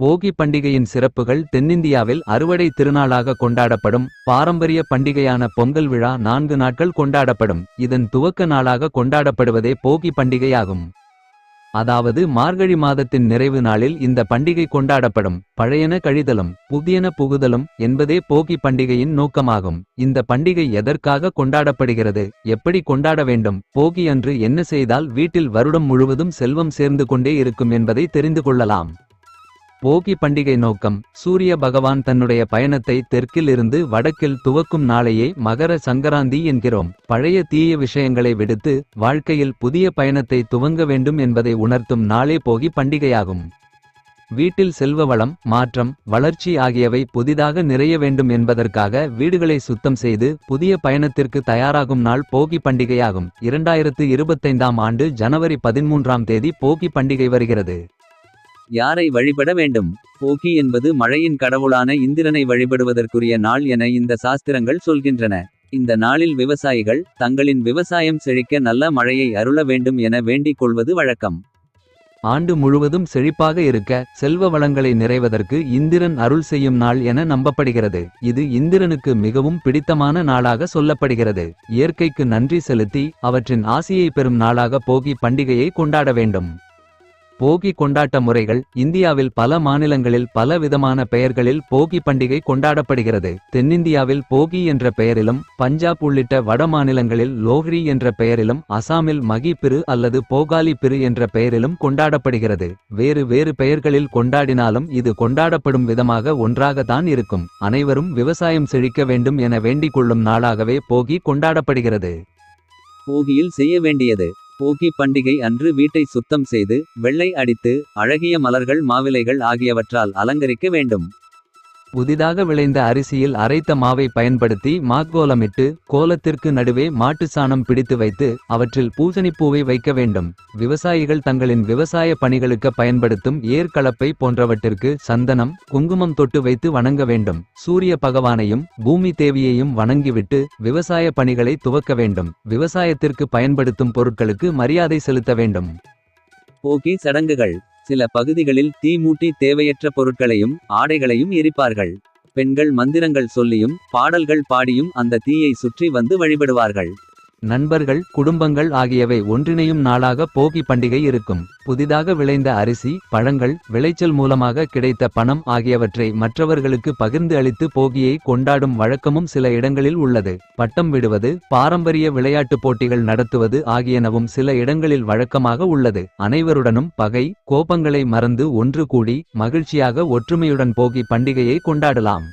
போகி பண்டிகையின் சிறப்புகள் தென்னிந்தியாவில் அறுவடை திருநாளாக கொண்டாடப்படும். பாரம்பரிய பண்டிகையான பொங்கல் விழா நான்கு நாட்கள் கொண்டாடப்படும். இதன் துவக்க நாளாக கொண்டாடப்படுவதே போகி பண்டிகையாகும். அதாவது மார்கழி மாதத்தின் நிறைவு நாளில் இந்த பண்டிகை கொண்டாடப்படும். பழையன கழிதலும் புதியன புகுதலும் என்பதே போகி பண்டிகையின் நோக்கமாகும். இந்த பண்டிகை எதற்காக கொண்டாடப்படுகிறது? எப்படி கொண்டாட வேண்டும்? போகி அன்று என்ன செய்தால் வீட்டில் வருடம் முழுவதும் செல்வம் சேர்ந்து கொண்டே இருக்கும் என்பதை தெரிந்து கொள்ளலாம். போகி பண்டிகை நோக்கம். சூரிய பகவான் தன்னுடைய பயணத்தை தெற்கில் இருந்து வடக்கில் துவக்கும் நாளையே மகர சங்கராந்தி என்கிறோம். பழைய தீய விஷயங்களை விடுத்து வாழ்க்கையில் புதிய பயணத்தை துவங்க வேண்டும் என்பதை உணர்த்தும் நாளே போகி பண்டிகையாகும். வீட்டில் செல்வ வளம் மாற்றம் வளர்ச்சி ஆகியவை புதிதாக நிறைய வேண்டும் என்பதற்காக வீடுகளை சுத்தம் செய்து புதிய பயணத்திற்கு தயாராகும் நாள் போகி பண்டிகையாகும். இரண்டாயிரத்து இருபத்தைந்தாம் ஆண்டு ஜனவரி பதிமூன்றாம் தேதி போகி பண்டிகை வருகிறது. யாரை வழிபட வேண்டும்? போகி என்பது மழையின் கடவுளான இந்திரனை வழிபடுவதற்குரிய நாள் என இந்த சாஸ்திரங்கள் சொல்கின்றன. இந்த நாளில் விவசாயிகள் தங்களின் விவசாயம் செழிக்க நல்ல மழையை அருள வேண்டும் என வேண்டிக் கொள்வது வழக்கம். ஆண்டு முழுவதும் செழிப்பாக இருக்க செல்வ வளங்களை நிறைவதற்கு இந்திரன் அருள் செய்யும் நாள் என நம்பப்படுகிறது. இது இந்திரனுக்கு மிகவும் பிடித்தமான நாளாக சொல்லப்படுகிறது. இயற்கைக்கு நன்றி செலுத்தி அவற்றின் ஆசியை பெறும் நாளாக போகி பண்டிகையை கொண்டாட வேண்டும். போகி கொண்டாட்ட முறைகள் இந்தியாவில் பல மாநிலங்களில் பல விதமான பெயர்களில் போகி பண்டிகை கொண்டாடப்படுகிறது. தென்னிந்தியாவில் போகி என்ற பெயரிலும் பஞ்சாப் உள்ளிட்ட வட மாநிலங்களில் லோஹ்ரி என்ற பெயரிலும் அசாமில் மகி பிரு அல்லது போகாலி பிரு என்ற பெயரிலும் கொண்டாடப்படுகிறது. வேறு வேறு பெயர்களில் கொண்டாடினாலும் இது கொண்டாடப்படும் விதமாக ஒன்றாகத்தான் இருக்கும். அனைவரும் விவசாயம் செழிக்க வேண்டும் என வேண்டிக் கொள்ளும் நாளாகவே போகி கொண்டாடப்படுகிறது. போகியில் செய்ய வேண்டியது போகி பண்டிகை அன்று வீட்டை சுத்தம் செய்து வெள்ளை அடித்து அழகிய மலர்கள் மாவிலைகள் ஆகியவற்றால் அலங்கரிக்க வேண்டும். புதிதாக விளைந்த அரிசியில் அரைத்த மாவை பயன்படுத்தி மாக்கோலமிட்டு கோலத்திற்கு நடுவே மாட்டு சாணம் பிடித்து வைத்து அவற்றில் பூசணிப்பூவை வைக்க வேண்டும். விவசாயிகள் தங்களின் விவசாய பணிகளுக்கு பயன்படுத்தும் ஏற்கலப்பை போன்றவற்றிற்கு சந்தனம் குங்குமம் தொட்டு வைத்து வணங்க வேண்டும். சூரிய பகவானையும் பூமி தேவியையும் வணங்கிவிட்டு விவசாய பணிகளை துவக்க வேண்டும். விவசாயத்திற்கு பயன்படுத்தும் பொருட்களுக்கு மரியாதை செலுத்த வேண்டும். போகி சடங்குகள். சில பகுதிகளில் தீ மூட்டி தேவையற்ற பொருட்களையும் ஆடைகளையும் எரிப்பார்கள். பெண்கள் மந்திரங்கள் சொல்லியும் பாடல்கள் பாடியும் அந்த தீயை சுற்றி வந்து வழிபடுவார்கள். நண்பர்கள் குடும்பங்கள் ஆகியவை ஒன்றிணையும் நாளாக போகி பண்டிகை இருக்கும். புதிதாக விளைந்த அரிசி பழங்கள் விளைச்சல் மூலமாக கிடைத்த பணம் ஆகியவற்றை மற்றவர்களுக்கு பகிர்ந்து அளித்து போகியை கொண்டாடும் வழக்கமும் சில இடங்களில் உள்ளது. பட்டம் விடுவது பாரம்பரிய விளையாட்டுப் போட்டிகள் நடத்துவது ஆகியனவும் சில இடங்களில் வழக்கமாக உள்ளது. அனைவருடனும் பகை கோபங்களை மறந்து ஒன்று கூடி மகிழ்ச்சியாக ஒற்றுமையுடன் போகி பண்டிகையை கொண்டாடலாம்.